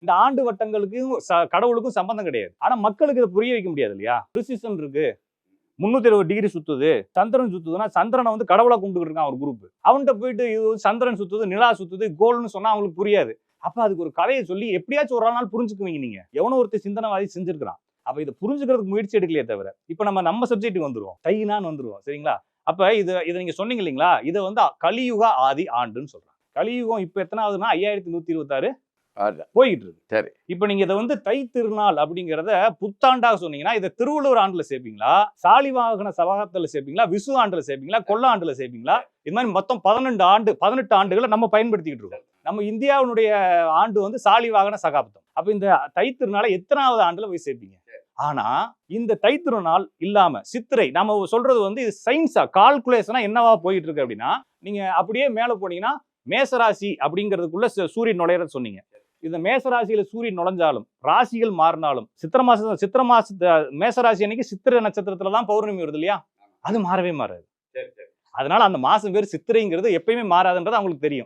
இந்த ஆண்டு வட்டங்களுக்கும் ச- கடவுளுக்கும் சம்பந்தம் கிடையாது. ஆனா மக்களுக்கு இதை புரிய வைக்க முடியாது இல்லையா? ஒரு சீசன் இருக்கு. முன்னூத்தி இருபது டிகிரி சுத்துது. சந்திரன் சுத்துதுன்னா சந்திரனை வந்து கடவுளா கும்பிட்டு இருக்கான் ஒரு குரூப் அவன்கிட்ட போயிட்டு இது சந்திரன் சுத்துது நிலா சுத்துது கோல்னு சொன்னா அவங்களுக்கு புரியாது. அப்ப அதுக்கு ஒரு கதையை சொல்லி எப்படியாச்சும் ஒரு நாள் புரிஞ்சுக்குவீங்க நீங்க. எவனோ ஒருத்தர் சிந்தனைவாதி செஞ்சிருக்கிறான். அப்ப இதை புரிஞ்சுக்கிறதுக்கு முயற்சி எடுக்கலையே தவிர இப்ப நம்ம நம்ம சப்ஜெக்ட்டுக்கு வந்துருவோம். தைனான்னு வந்துருவோம் சரிங்களா? அப்ப இது இதை நீங்க சொன்னீங்க இல்லைங்களா? இதை வந்து கலியுக ஆதி ஆண்டுன்னு சொல்றாங்க. கலியுகம் இப்ப எத்தனாவதுன்னா ஐயாயிரத்தி நூத்தி இருபத்தாறு போய்கிட்டு இருக்கு சரி. இப்ப நீங்க இதை வந்து தை திருநாள் அப்படிங்கிறத புத்தாண்டாக சொன்னீங்கன்னா இதை திருவள்ளுவர் ஆண்டுல சேர்ப்பீங்களா சாலிவாகன சவாகத்துல சேர்ப்பீங்களா விசு ஆண்டுல சேர்ப்பீங்களா கொல்ல ஆண்டுல சேர்ப்பீங்களா இது மாதிரி மொத்தம் பதினெண்டு ஆண்டு பதினெட்டு ஆண்டுகளை நம்ம பயன்படுத்திக்கிட்டு இருக்கோம். நம்ம இந்தியாவினுடைய ஆண்டு வந்து சாலிவாகன சகாப்தம். அப்ப இந்த தை திருநாளை எத்தனாவது ஆண்டுல போய் சேர்ப்பீங்க ஆனா இந்த தை திருநாள் இல்லாம சித்திரை நம்ம சொல்றது வந்து இது சயின்ஸா கால்குலேஷனா என்னவா போயிட்டு இருக்கு அப்படின்னா நீங்க அப்படியே மேல போனீங்கன்னா மேசராசி அப்படிங்கிறதுக்குள்ள சூரியன் நுழையறது சொன்னீங்க. இந்த மேசராசியில சூரியன் நுழைஞ்சாலும் ராசிகள் மாறினாலும் சித்திர மாசம் சித்திர மாச மேசராசி அன்னைக்கு சித்திரை நட்சத்திரத்துல தான் பௌர்ணமி வருது இல்லையா? அது மாறவே மாறாது. அதனால அந்த மாசம் பேர் சித்திரைங்கிறது எப்பயுமே மாறாதுன்றது அவங்களுக்கு தெரியும்.